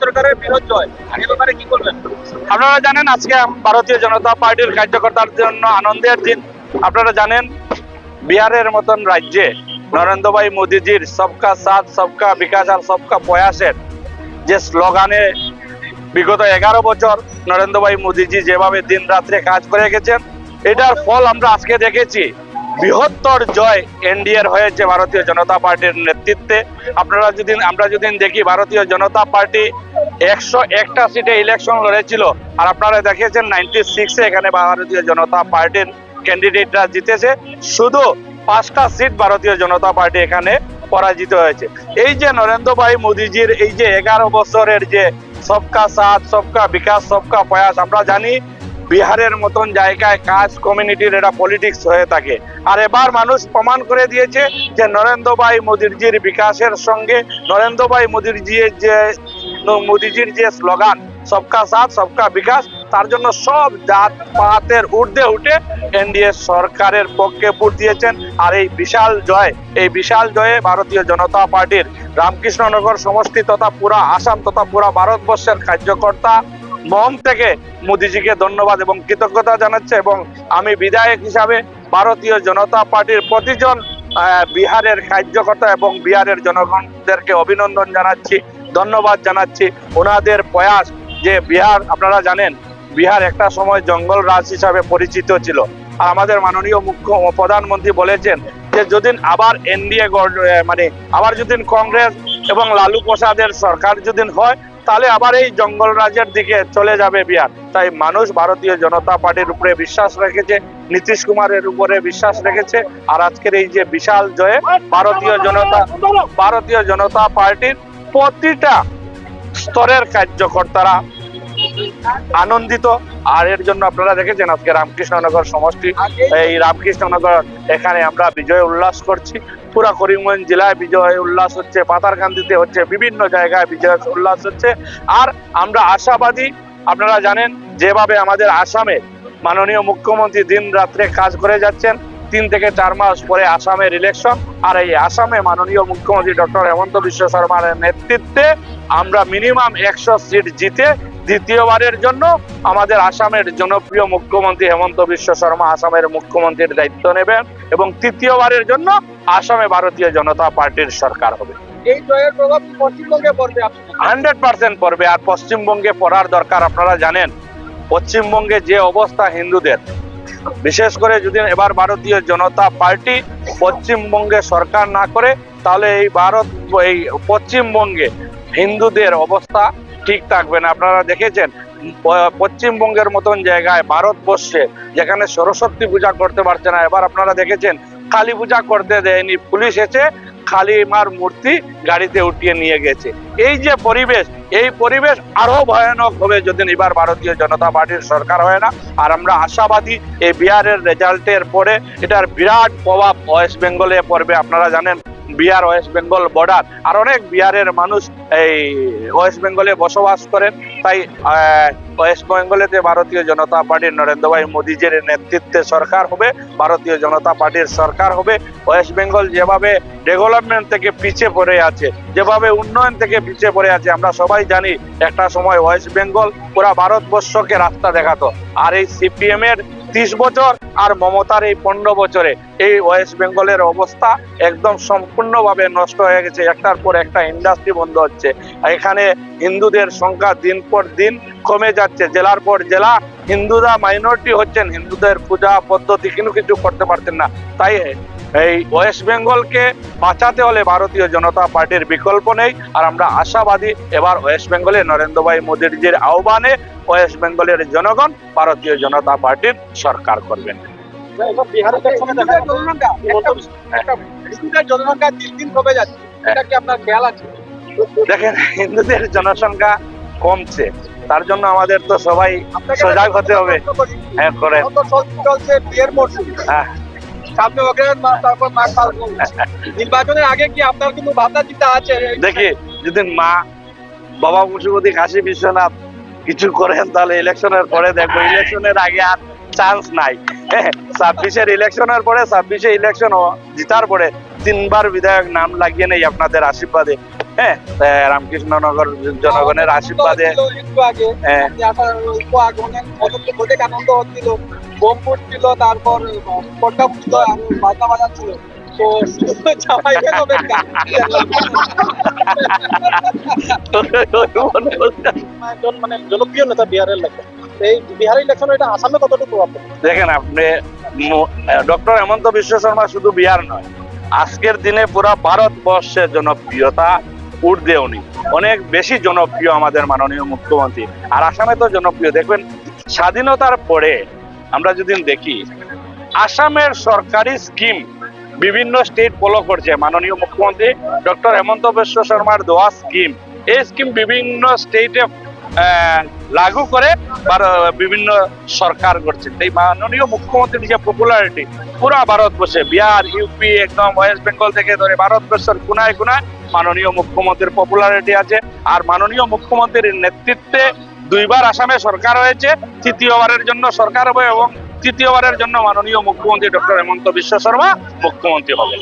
সরকারের বিরোধ জয়। এই ব্যাপারে কি করবেন? আপনারা জানেন আজকে ভারতীয় জনতা পার্টির কার্যকর্তার জন্য আনন্দের দিন। আপনারা জানেন বিহারের মতন রাজ্যে নরেন্দ্র ভাই মোদীজির সবকা সাথ, সবকা বিকাশ আর সবকা প্রয়াসের যে স্লোগানে বিগত এগারো বছর নরেন্দ্র ভাই মোদীজি যেভাবে দিন রাত্রে কাজ করে গেছেন, এটার ফল আমরা আজকে দেখেছি। বৃহত্তর জয় এনডিএর হয়েছে ভারতীয় জনতা পার্টির নেতৃত্বে। আপনারা যদি আমরা যদি দেখি ভারতীয় জনতা পার্টি একশো একটা সিটে ইলেকশন লড়েছিল। আর আপনারা দেখেছেন নাইনটি সিক্সে এখানে ভারতীয় জনতা পার্টির ক্যান্ডিডেটরা জিতেছে। শুধু পাঁচটা সিট ভারতীয় জনতা পার্টি এখানে পরাজিত হয়েছে। এই যে নরেন্দ্র ভাই মোদীজির এই যে এগারো বছরের যে সবকা সাথ, সবকা বিকাশ, সবকা প্রয়াস, আমরা জানি বিহারের মতন জায়গায় কাজ কমিউনিটির এটা পলিটিক্স হয়ে থাকে। আর এবার মানুষ প্রমাণ করে দিয়েছে যে নরেন্দ্র ভাই মোদীজির বিকাশের সঙ্গে, নরেন্দ্র ভাই মোদীজির যে মোদীজির যে স্লোগান, সবকা সাথ, সবকা বিকাশ তার জন্য সব জাত পাতের ঊর্ধ্বে উঠে এনডিএ সরকারের পক্ষে ভোট দিয়েছেন। আর এই বিশাল জয়, এই বিশাল জয়ে ভারতীয় জনতা পার্টির রামকৃষ্ণনগর সমষ্টি তথা পুরা আসাম তথা পুরা ভারতবর্ষের কার্যকর্তা মন থেকে মোদিজিকে ধন্যবাদ এবং কৃতজ্ঞতা জানাচ্ছে এবং আমি বিধায়ক হিসাবে ভারতীয় জনতা পার্টির প্রতিজন বিহারের কার্যকর্তা এবং বিহারের জনগণদেরকে অভিনন্দন জানাচ্ছি। ধন্যবাদ জানাচ্ছি ওনাদের প্রয়াস যে বিহার, আপনারা জানেন, বিহার একটা সময় জঙ্গল রাজ হিসাবে পরিচিত ছিল। আর আমাদের মাননীয় মুখ্য প্রধানমন্ত্রী বলেছেন যে যদি আবার এনডিএ মানে আবার যদি কংগ্রেস এবং লালু প্রসাদের সরকার যদি হয়, তাহলে আবার এই জঙ্গল রাজের দিকে চলে যাবে বিহার। তাই মানুষ ভারতীয় জনতা পার্টির উপরে বিশ্বাস রেখেছে, নীতিশ কুমারের উপরে বিশ্বাস রেখেছে, আর আজকের এই যে বিশাল জয়ে ভারতীয় জনতা ভারতীয় জনতা পার্টির প্রতিটা স্তরের কার্যকর্তারা আনন্দিত। আর এর জন্য আপনারা দেখেছেন আজকে রামকৃষ্ণনগর সমষ্টি। এই রামকৃষ্ণনগর, এখানে আমরা বিজয় উল্লাস করছি। পুরা করিমগঞ্জ জেলায় বিজয় উল্লাস হচ্ছে, পাতারকান্দিতে হচ্ছে, বিভিন্ন জায়গায় বিজয় উল্লাস হচ্ছে। আর আমরা আশাবাদী, আপনারা জানেন, যেভাবে আমাদের আসামে মাননীয় মুখ্যমন্ত্রী দিন রাত্রে কাজ করে যাচ্ছেন, তিন থেকে চার মাস পরে আসামের ইলেকশন আর এই আসামে মাননীয় মুখ্যমন্ত্রী ডক্টর হেমন্ত বিশ্ব শর্মার নেতৃত্বে আমরা মিনিমাম একশো সিট জিতে দ্বিতীয়বারের জন্য আমাদের আসামের জনপ্রিয় মুখ্যমন্ত্রী হেমন্ত বিশ্ব শর্মা আসামের মুখ্যমন্ত্রীর দায়িত্ব নেবেন এবং তৃতীয়বারের জন্য আসামে ভারতীয় জনতা পার্টির সরকার হবে। এই জয়ের প্রভাব পশ্চিমবঙ্গে পড়বে হান্ড্রেড পার্সেন্ট পড়বে আর পশ্চিমবঙ্গে পড়ার দরকার আপনারা জানেন। পশ্চিমবঙ্গে যে অবস্থা হিন্দুদের বিশেষ করে যদি এবার ভারতীয় জনতা পার্টি পশ্চিমবঙ্গে সরকার না করে, তাহলে এই ভারত, এই পশ্চিমবঙ্গে হিন্দুদের অবস্থা ঠিক থাকবে না। আপনারা দেখেছেন পশ্চিমবঙ্গের মতন জায়গায় ভারতবর্ষে যেখানে সরস্বতী পূজা করতে পারছে না, এবার আপনারা দেখেছেন, কালী পূজা করতে দেয়নি, পুলিশ এসে কালী মার মূর্তি গাড়িতে উঠিয়ে নিয়ে গেছে। এই যে পরিবেশ, এই পরিবেশ আরও ভয়ানক হবে যদি এবার ভারতীয় জনতা পার্টির সরকার হয় না। আর আমরা আশাবাদী এই বিহারের রেজাল্টের পরে এটার বিরাট প্রভাব ওয়েস্ট বেঙ্গলে পড়বে, আপনারা জানেন। Bihar West Bengal border. আর অনেক বিহারের মানুষ এই ওয়েস্ট বেঙ্গলে বসবাস করেন। তাই ওয়েস্ট বেঙ্গলেতে ভারতীয় জনতা পার্টির নরেন্দ্র ভাই মোদীজির নেতৃত্বে সরকার হবে, ভারতীয় জনতা পার্টির সরকার হবে। ওয়েস্ট বেঙ্গল যেভাবে ডেভেলপমেন্ট থেকে পিছিয়ে পড়ে আছে, যেভাবে উন্নয়ন থেকে পিছিয়ে পড়ে আছে, আমরা সবাই জানি একটা সময় ওয়েস্ট বেঙ্গল পুরা ভারতবর্ষকে রাস্তা দেখাতো। আর এই সিপিএম এর ত্রিশ বছর আর মমতার এই পনেরো বছরে এই ওয়েস্ট বেঙ্গলের অবস্থা একদম সম্পূর্ণভাবে নষ্ট হয়ে গেছে। একটার পর একটা ইন্ডাস্ট্রি বন্ধ হচ্ছে। এখানে হিন্দুদের সংখ্যা দিন পর দিন কমে যাচ্ছে। জেলার পর জেলা হিন্দুরা মাইনরিটি হচ্ছেন। হিন্দুদের পূজা পদ্ধতি কিন্তু কিছু করতে পারছেন না। তাই এই ওয়েস্ট বেঙ্গলকে বাঁচাতে হলে ভারতীয় জনতা পার্টির বিকল্প নেই। আর আমরা আশাবাদী এবার ওয়েস্ট বেঙ্গলে নরেন্দ্র ভাই মোদীজির আহ্বানে ওয়েস্ট বেঙ্গলের জনগণ ভারতীয় জনতা পার্টির সরকার করবেন। দেখেন হিন্দুদের জনসংখ্যা কমছে তার জন্য আমাদের তো সবাই সজাগ হতে হবে। হ্যাঁ করে। এখন তো চল- চলছে বিয়ের মরশুম। হ্যাঁ। সামনে তারপর নির্বাচনের আগে কি আপনার কিন্তু ভাবনা চিন্তা আছে? দেখি যদি মা বাবা কাশী বিশ্বনাথ কিছু করেন তাহলে ইলেকশনের পরে দেখব ইলেকশনের আগে আর চান্স নাই। ছাব্বিশের ইলেকশনের পরে ছাব্বিশে ইলেকশন জিতার পরে তিনবার বিধায়ক নাম লাগিয়ে নেই আপনাদের আশীর্বাদে। হ্যাঁ রামকৃষ্ণনগর জনগণের আশীর্বাদে। হ্যাঁ। বোম ফুটছিল তারপর পটকা ফুটছিল আর বাজনা বাজাচ্ছিল। তো জামাই কেন একজন মানে জনপ্রিয় নেতা বিহারের লেখা এই বিহারের ইলেকশন এটা আসামে কতটুকু প্রভাব দেখেন আপনি ডক্টর হেমন্ত বিশ্ব শর্মা শুধু বিহার নয় আজকের দিনে পুরো ভারতবর্ষের জনপ্রিয়তা ঊর্ধ্বে উনি। অনেক বেশি জনপ্রিয় আমাদের মাননীয় মুখ্যমন্ত্রী। আর আসামে তো জনপ্রিয়। দেখবেন স্বাধীনতার পরে আমরা যদি দেখি, আসামের সরকারি স্কিম বিভিন্ন স্টেট ফলো করছে। মাননীয় মুখ্যমন্ত্রী ডক্টর হেমন্ত বিশ্ব শর্মার দেওয়া স্কিম। এই স্কিম বিভিন্ন স্টেটে লাগু করে বিভিন্ন সরকার করছেন এই মাননীয় মুখ্যমন্ত্রীর যে পপুলারিটি পুরো ভারতবর্ষে, বিহার ইউপি একদম ওয়েস্ট বেঙ্গল থেকে ধরে ভারতবর্ষের কোনায় কোনায় মাননীয় মুখ্যমন্ত্রীর পপুলারিটি আছে। আর মাননীয় মুখ্যমন্ত্রীর নেতৃত্বে দুইবার আসামে সরকার হয়েছে, তৃতীয়বারের জন্য সরকার হবে এবং তৃতীয়বারের জন্য মাননীয় মুখ্যমন্ত্রী ডক্টর হেমন্ত বিশ্ব শর্মা মুখ্যমন্ত্রী হবে